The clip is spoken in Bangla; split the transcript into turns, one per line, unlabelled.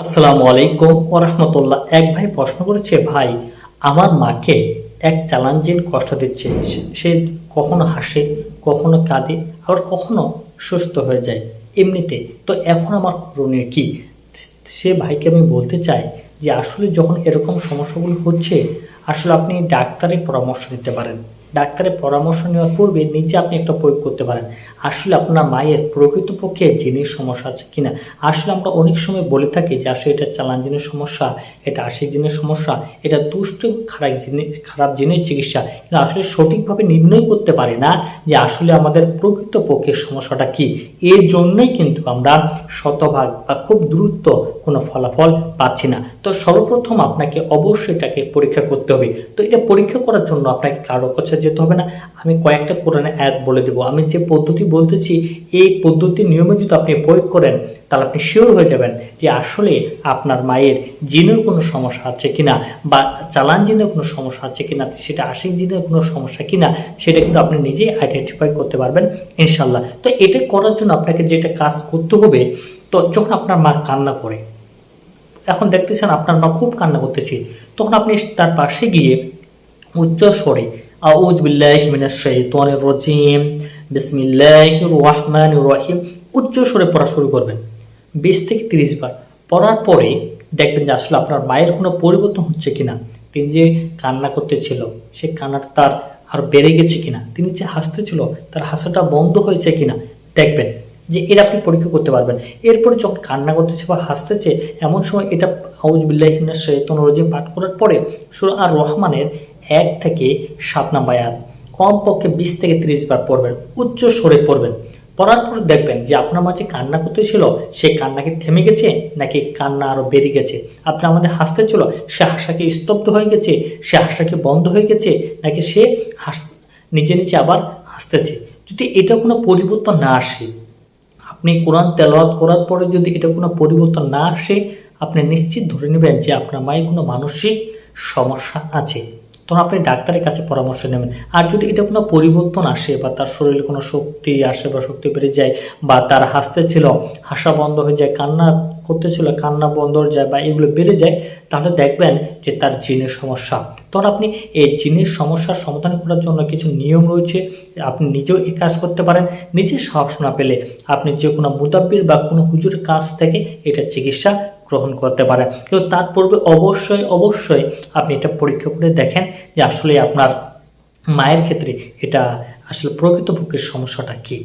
আসসালামু আলাইকুম ওরহমতুল্লাহ এক ভাই প্রশ্ন করেছে, ভাই, আমার মাকে এক চ্যালেঞ্জিং কষ্ট দিচ্ছে। সে- কখনো হাসে, কখনো কাঁদে, আবার কখনো সুস্থ হয়ে যায়। এমনিতে, তো এখন আমার করণীয় কি? সে ভাইকে আমি বলতে চাই যে, আসলে যখন এরকম সমস্যাগুলো হচ্ছে, আসলে আপনি ডাক্তারের পরামর্শ নিতে পারেন। ডাক্তারের পরামর্শ নেওয়ার পূর্বে নিজে আপনি একটা প্রয়োগ করতে পারেন। আসলে আপনার মায়ের প্রকৃতপক্ষে জিনের সমস্যা আছে কিনা? আসলে আমরা অনেক সময় বলে থাকি যে, আসলে এটা চালান জিনের সমস্যা, এটা আশি জিনের সমস্যা, এটা দুষ্ট খারাপ জিনের খারাপ জিনের চিকিৎসা। কিন্তু আসলে সঠিকভাবে নির্ণয় করতে পারি না যে, আসলে আমাদের প্রকৃতপক্ষে সমস্যাটা কি। এর জন্যই কিন্তু আমরা শতভাগ বা খুব দ্রুত কোনো ফলাফল পাচ্ছি না। তো সর্বপ্রথম আপনাকে অবশ্যই এটাকে পরীক্ষা করতে হবে। তো এটা পরীক্ষা করার জন্য আপনাকে কারও কাছে যেতে হবে না, আমি কয়েকটা কোরআনে অ্যাড বলে দেবো। আমি যে পদ্ধতি বলতেছি, এই পদ্ধতি নিয়মে যদি আপনি প্রয়োগ করেন, তাহলে আপনি শিওর হয়ে যাবেন যে আসলে আপনার মায়ের জিনের কোনো সমস্যা আছে কিনা বা চালান জিনের কোনো সমস্যা আছে কিনা, সেটা আশিক জিনের কোনো সমস্যা কিনা, সেটা কিন্তু আপনি নিজেই আইডেন্টিফাই করতে পারবেন ইনশাল্লাহ তো এটা করার জন্য আপনাকে যেটা কাজ করতে হবে, তো যখন আপনার মা কান্না করে, এখন দেখতেছেন আপনার মা খুব কান্না করতেছে, তখন আপনি তার পাশে গিয়ে উচ্চ স্বরে আউজ বিল্লাহি মিনাশ শাইতানির রাজিম। বিসমিল্লাহির রহমানির রহিম। উচ্চ স্বরে পড়া শুরু করবেন। বিশ থেকে তিরিশ বার। পড়ার পরে দেখবেন যে আসলে আপনার মায়ের কোনো পরিবর্তন হচ্ছে কিনা। তিনি যে কান্না করতেছিল, সে কান্নাটা তার আর বেড়ে গেছে কিনা? তিনি যে হাসতেছিল, তার হাসাটা বন্ধ হয়েছে কিনা? দেখবেন যে এটা আপনি পরীক্ষা করতে পারবেন। এরপরে যখন কান্না করতেছে বা হাসতেছে, এমন সময় এটা আউজ বিল্লাহিনা শৈতন রজিম পাঠ করার পরে সুর আর রহমানের এক থেকে সাত নাম্বার আয়াত। কমপক্ষে বিশ থেকে ত্রিশ বার পড়বেন, উচ্চ স্বরে পড়বেন। পড়ার পর দেখবেন যে আপনার মাঝে কান্না করতে ছিল, সে কান্না কি থেমে গেছে নাকি কান্না আরও বেড়ে গেছে? আপনি আমাদের হাসতে ছিল, সে হাসাকে স্তব্ধ হয়ে গেছে? সে হাসাকে বন্ধ হয়ে গেছে? নাকি সে হাস নিজে নিজে আবার হাসতেছে? যদি এটা কোনো পরিবর্তন না আসে, আপনি কোরআন তেলাওয়াত করার পরে যদি এটা কোনো পরিবর্তন না আসে, আপনি নিশ্চিত ধরে নেবেন যে আপনার মায়ের কোনো মানসিক সমস্যা আছে। তখন আপনি ডাক্তারের কাছে পরামর্শ নেবেন। আর যদি এটা কোনো পরিবর্তন আসে বা তার শরীরে কোনো শক্তি আসে বা শক্তি বেড়ে যায় বা তার হাসতে ছিল, হাসা বন্ধ হয়ে যায়, কান্না করতেছিল, কান্না হয়ে যায় বা এগুলো বেড়ে যায়, তাহলে দেখবেন যে তার জিনের সমস্যা। তখন আপনি এই জিনের সমস্যার সমাধান করার জন্য কিছু নিয়ম রয়েছে, আপনি নিজেও এই কাজ করতে পারেন, নিজে সাহস না পেলে আপনি যে কোনো মুদাব্বির বা কোনো হুজুরের কাছ থেকে এটা চিকিৎসা গ্রহণ করতে পারেন। কিন্তু তার পূর্বে অবশ্যই অবশ্যই আপনি এটা পরীক্ষা করে দেখেন যে আসলে আপনার মায়ের ক্ষেত্রে এটা আসলে প্রকৃতপক্ষে সমস্যাটা কী।